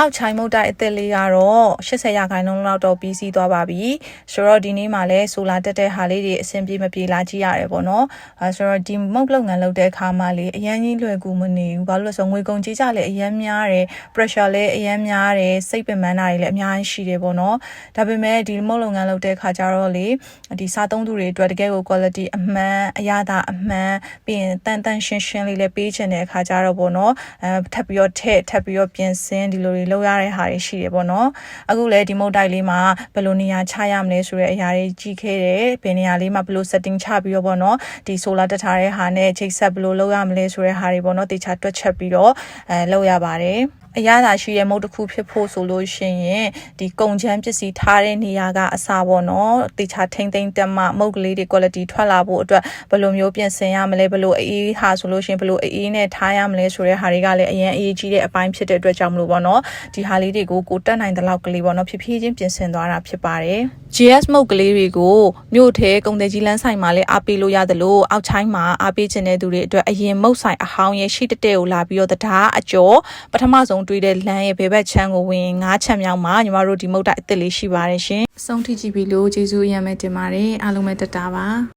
အောက်ချိုင်းမုတ်တိုက်အသက်လေးကတော့80ရာခိုင်နှုန်းလောက်တော့ပြီးစီးသွားပါပြီဆိုတော့ဒီနေ့မှလည်းဆိုလာတက်တဲ့ဟာလေးတွေအဆင်ပြေမပြေလာကြည့်ရတယ်ပေါ့နော်အဲဆိုတော့ဒီမုတ်လုပ်ငန်းလုပ်တဲ့အခါမှာလေအရန်ကြီးလွယ်ကူမနေဘူးဘာလို့လဲဆိုတော့ငွေကုန်ကြေးကြလည်းအရန်များတယ် pressure လည်းအရန်များတယ်စိတ်ပင်ပန်းတာတွေလည်းအများကြီးရှိတယ်ပေါ့နော်ဒါပေမဲ့ဒီမုတ်လုပ်ငန်းလုပ်တဲ့အခါကျတော့လေဒီစားသုံးသူတွေအတွက်တကယ်ကို quality အမှန်အရသာအမှန်ပြီးရင်တန်တန်ရှင်းရှင်းလေးလည်းပေးချင်တဲ့အခါကျတော့ပေါ့နော်အဲထပ်ပြီးတော့ထည့်ထပ်ပြီးတော့ပြင်ဆင်ဒီလိုတွေလုပ်ရတဲ့ဟာတွေရှိတယ်ပေါ့နော်အခုလည်းဒီမုတ်တိုက်လေးမှာဘယ်လိုနေရာချရမလဲဆိုတဲ့အရာတွေကြည့်ခဲ့တယ်ဘယ်နေရာလေးမှာဘယ်လို setting ချပြီးတော့ပေါ့နော်ဒီ solar တက်ထားတဲ့ဟာနဲ့ချိတ်ဆက်ဘယ်လိုလုပ်ရမလဲဆိုတဲ့ဟာတွေပေါ့နော်တေချာတွက်ချက်ပြီးတော့အဲလုပ်ရပါတယ် အရသာရှိတဲ့မုတ်တစ်ခုဖြစ်ဖို့ဆိုလို့ရှိရင်ဒီကုံချမ်းပစ္စည်းထားတဲ့နေရာကအစားပေါ့နော်တေချာထိမ့်သိမ့်တက်မှမုတ်ကလေးတွေ quality ထွက်လာဖို့အတွက်ဘယ်လိုမျိုးပြင်ဆင်ရမလဲဘယ်လိုအေးဟာဆိုလို့ရှိရင်ဘယ်လိုအေးနဲ့ထားရမလဲဆိုတဲ့ဟာတွေကလည်းအရင်အေးကြီးတဲ့အပိုင်းဖြစ်တဲ့အတွက်ကြောင့်မလို့ပေါ့နော်ဒီဟာလေးတွေကိုကိုတက်နိုင်တဲ့လောက်ကလေးပေါ့နော်ဖြည်းဖြည်းချင်းပြင်ဆင်သွားတာဖြစ်ပါတယ် GS မုတ်ကလေးတွေကိုမြို့ထဲကုန်တယ်ကြီးလန်းဆိုင်မှာလည်းအားပေးလို့ရတယ်လို့အောက်ချိုင်းမှာအားပေးခြင်းတဲ့သူတွေအတွက်အရင်မုတ်ဆိုင်အဟောင်းရဲ့ရှိတဲ့တဲ့ကိုလာပြီးတော့တရားအကျော်ပထမဆုံးတွေ့တဲ့လမ်းရဲ့ဘယ်ဘက်ချမ်းကိုဝင်ငါးချမ်းမြောက်မှာညီမတို့ဒီမုတ်တိုက်အစ်စ်လေးရှိပါတယ်ရှင်။အဆုံးထိကြည့်ပြီးလို့ကျေးဇူးအရင်ပဲတင်ပါတယ်အားလုံးပဲတက်တာပါ